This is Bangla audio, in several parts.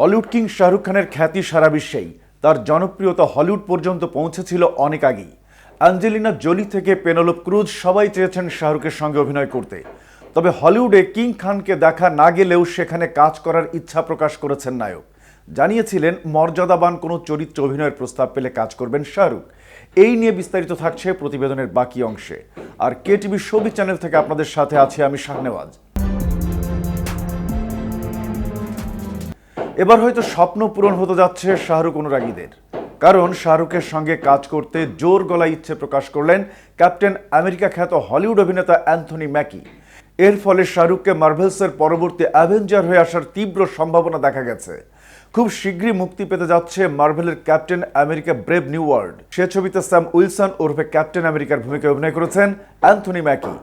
বলিউড কিং শাহরুখ খানের খ্যাতি সারা বিশ্বেই। তার জনপ্রিয়তা হলিউড পর্যন্ত পৌঁছেছিল অনেক আগেই। অ্যাঞ্জেলিনা জোলি থেকে পেনোলোপ ক্রুজ সবাই চেয়েছেন শাহরুখের সঙ্গে অভিনয় করতে। তবে হলিউডে কিং খানকে দেখা না গেলেও সেখানে কাজ করার ইচ্ছা প্রকাশ করেছেন নায়ক। জানিয়েছিলেন, মর্যাদাবান কোনো চরিত্রে অভিনয়ের প্রস্তাব পেলে কাজ করবেন শাহরুখ। এই নিয়ে বিস্তারিত থাকছে প্রতিবেদনের বাকি অংশে। আর কে টিভি ছবি চ্যানেল থেকে আপনাদের সাথে আছি আমি শাহনেওয়াজ। এবার হয়তো স্বপ্ন পূরণ হতে যাচ্ছে শাহরুখ অনুরাগীদের। কারণ শাহরুখের সঙ্গে কাজ করতে জোর গলায় ইচ্ছে প্রকাশ করলেন ক্যাপ্টেন আমেরিকা খ্যাত হলিউড অভিনেতা অ্যান্থনি ম্যাকি। এর ফলে শাহরুখকে মার্ভেলসের পরবর্তী অ্যাভেঞ্জার হয়ে আসার তীব্র সম্ভাবনা দেখা গেছে। খুব শীঘ্রই মুক্তি পেতে যাচ্ছে মার্ভেলের captain America brave new world সে ছবিতে স্যাম উইলসন ওরফে ক্যাপ্টেন আমেরিকার ভূমিকায় অভিনয় করেছেন অ্যান্থনি ম্যাকি।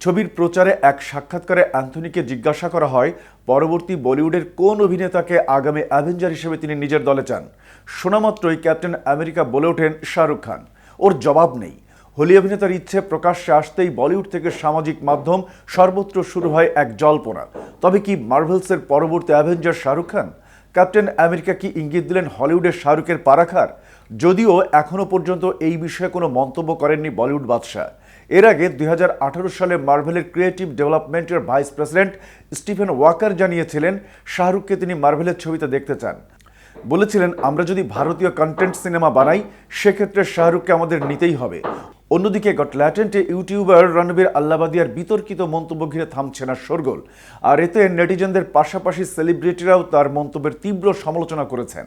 ছবির প্রচারে এক সাক্ষাৎকারে অ্যান্থনিকে জিজ্ঞাসা করা হয়, পরবর্তী বলিউডের কোন অভিনেতাকে আগামী অ্যাভেঞ্জার হিসেবে তিনি নিজের দলে চান? শোনামাত্রই ক্যাপ্টেন আমেরিকা বলে ওঠেন শাহরুখ খান। ওর জবাব নেই। হোলি অভিনেতার ইচ্ছে প্রকাশ্যে আসতেই বলিউড থেকে সামাজিক মাধ্যম সর্বত্র শুরু হয় এক জল্পনা। তবে কি মার্ভেলসের পরবর্তী avenger Shahrukh Khan? Captain America কি ইঙ্গিত দিলেন হলিউডের শাহরুখের পারাখার? যদিও এখনও পর্যন্ত এই বিষয়ে কোনো মন্তব্য করেননি বলিউড বাদশাহ। এর আগে দুই হাজার আঠারো সালে মার্ভেলের ক্রিয়েটিভ ডেভেলপমেন্টের ভাইস প্রেসিডেন্ট স্টিফেন ওয়াকার জানিয়েছিলেন, শাহরুখকে তিনি মার্ভেলের ছবিতে দেখতে চান। বলেছিলেন, আমরা যদি ভারতীয় কন্টেন্ট সিনেমা বানাই, সেক্ষেত্রে শাহরুখকে আমাদের নিতেই হবে। অন্যদিকে গট ল্যাটেন্টে ইউটিউবার রণবীর আল্লাবাদিয়ার বিতর্কিত মন্তব্য ঘিরে থামছে না শোরগোল। আর এতে নেটিজেনদের পাশাপাশি সেলিব্রিটিরাও তার মন্তব্যের তীব্র সমালোচনা করেছেন।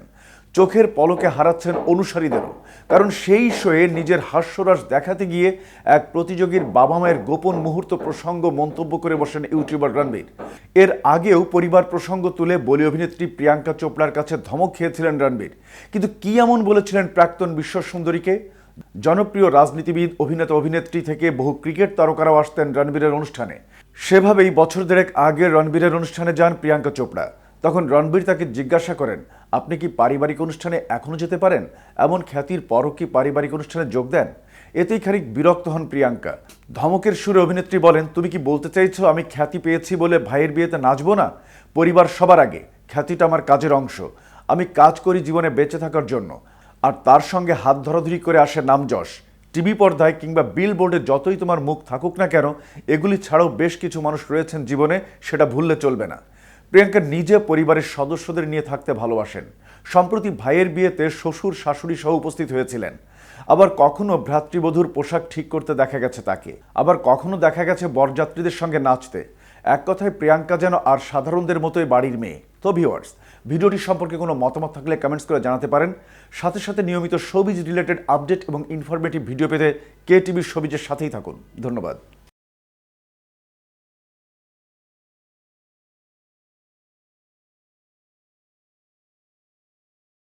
চোখের পলকে হারাচ্ছেন অনুসারীদেরও। কারণ সেই শোয়ে নিজের হাস্যরস দেখাতে গিয়ে এক প্রতিযোগীর বাবা মায়ের গোপন মুহূর্ত প্রসঙ্গ মন্তব্য করে বসেন ইউটিউবার রণবীর। এর আগেও পরিবার প্রসঙ্গ তুলে বলি অভিনেত্রী প্রিয়াঙ্কা চোপড়ার কাছে ধমক খেয়েছিলেন রণবীর। কিন্তু কি এমন বলেছিলেন প্রাক্তন বিশ্ব সুন্দরীকে জনপ্রিয় রাজনীতিবিদ, অভিনেতা, অভিনেত্রী থেকে বহু ক্রিকেট তারকারাও আসতেন রণবীরের অনুষ্ঠানে। সেভাবেই বছর দেড়েক আগে রণবীরের অনুষ্ঠানে যান প্রিয়াঙ্কা চোপড়া। তখন রণবীর তাকে জিজ্ঞাসা করেন আপনি কি পারিবারিক অনুষ্ঠানে এখনও যেতে পারেন? এমন খ্যাতির পরও কি পারিবারিক অনুষ্ঠানে যোগ দেন? এতেই খানিক বিরক্ত হন প্রিয়াঙ্কা। ধমকের সুরে অভিনেত্রী বলেন, তুমি কি বলতে চাইছো আমি খ্যাতি পেয়েছি বলে ভাইয়ের বিয়েতে নাচবো না? পরিবার সবার আগে। খ্যাতিটা আমার কাজের অংশ। আমি কাজ করি জীবনে বেঁচে থাকার জন্য। আর তার সঙ্গে হাত ধরাধরি করে আসে নামযশ টিভি পর্দায় কিংবা বিল বোর্ডে যতই তোমার মুখ থাকুক না কেন, এগুলি ছাড়াও বেশ কিছু মানুষ রয়েছেন জীবনে, সেটা ভুললে চলবে না। প্রিয়াঙ্কা নিজে পরিবারের সদস্যদের নিয়ে থাকতে ভালোবাসেন। সম্প্রতি ভাইয়ের বিয়েতে শ্বশুর, শাশুড়ি সহ উপস্থিত হয়েছিলেন। আবার কখনো ভ্রাতৃবধূর পোশাক ঠিক করতে দেখা গেছে তাকে। আবার কখনো দেখা গেছে বরযাত্রীদের সঙ্গে নাচতে। এক কথায় প্রিয়াঙ্কা যেন আর সাধারণদের মতোই বাড়ির মেয়ে। তো ভিওয়ার্স ভিডিওটি সম্পর্কে কোনো মতামত থাকলে কমেন্টস করে জানাতে পারেন। সাথে সাথে নিয়মিত সবিজ রিলেটেড আপডেট এবং ইনফরমেটিভ ভিডিও পেতে কে টিভির সবিজের সাথেই থাকুন। ধন্যবাদ।